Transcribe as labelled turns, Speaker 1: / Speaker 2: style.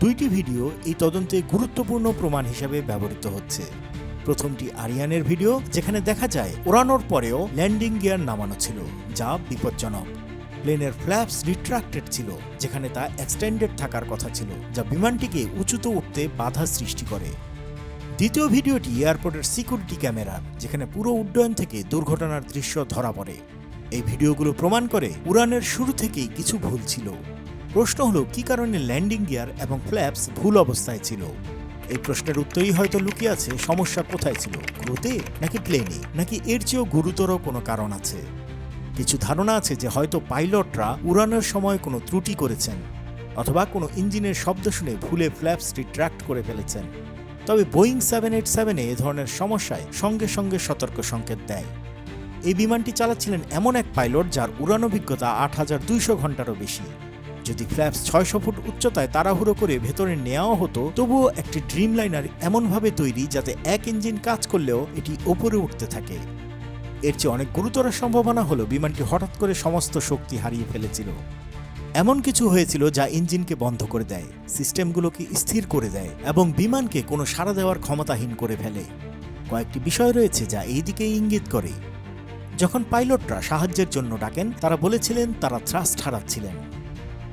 Speaker 1: দুইটি ভিডিও এই তদন্তে গুরুত্বপূর্ণ প্রমাণ হিসেবে ব্যবহৃত হচ্ছে। প্রথমটি আরিয়ানের ভিডিও, যেখানে দেখা যায় ওড়ানোর পরেও ল্যান্ডিং গিয়ার নামানো ছিল, যা বিপজ্জনক। প্লেনের ফ্ল্যাপস রিট্রাক্টেড ছিল, যেখানে তা এক্সটেন্ডেড থাকার কথা ছিল, যা বিমানটিকে উঁচুতে উঠতে বাধা সৃষ্টি করে। দ্বিতীয় ভিডিওটি এয়ারপোর্টের সিকিউরিটি ক্যামেরার, যেখানে পুরো উড্ডয়ন থেকে দুর্ঘটনার দৃশ্য ধরা পড়ে। এই ভিডিওগুলো প্রমাণ করে উড়ানের শুরু থেকেই কিছু ভুল ছিল। প্রশ্ন হলো, কি কারণে ল্যান্ডিং গিয়ার এবং ফ্ল্যাপস ভুল অবস্থায় ছিল? এই প্রশ্নের উত্তরই হয়তো লুকিয়ে আছে, সমস্যা কোথায় ছিল? ক্রুতে নাকি প্লেনে? নাকি এর চেয়েও গুরুতর কোনো কারণ আছে? কিছু ধারণা আছে যে হয়তো পাইলটরা উড়ানোর সময় কোনো ত্রুটি করেছেন, অথবা কোনো ইঞ্জিনের শব্দ শুনে ভুলে ফ্ল্যাপস রিট্রাক্ট করে ফেলেছেন। তবে বোয়িং সেভেন এইট সেভেনে এ ধরনের সমস্যায় সঙ্গে সঙ্গে সতর্ক সংকেত দেয়। এই বিমানটি চালাচ্ছিলেন এমন এক পাইলট যার উড়ান অভিজ্ঞতা আট হাজার দুইশো ঘন্টারও বেশি। যদি ফ্ল্যাপস ছয়শো ফুট উচ্চতায় তাড়াহুড়ো করে ভেতরে নেওয়াও হতো, তবুও একটি ড্রিম লাইনার এমনভাবে তৈরি যাতে এক ইঞ্জিন কাজ করলেও এটি ওপরে উঠতে থাকে। এর চেয়ে অনেক গুরুতর সম্ভাবনা হলো বিমানটি হঠাৎ করে সমস্ত শক্তি হারিয়ে ফেলেছিল। এমন কিছু হয়েছিল যা ইঞ্জিনকে বন্ধ করে দেয়, সিস্টেমগুলোকে স্থির করে দেয় এবং বিমানকে কোনো সাড়া দেওয়ার ক্ষমতাহীন করে ফেলে। কয়েকটি বিষয় রয়েছে যা এই দিকে ইঙ্গিত করে। যখন পাইলটরা সাহায্যের জন্য ডাকেন, তারা বলেছিলেন তারা থ্রাস্ট হারাচ্ছিলেন।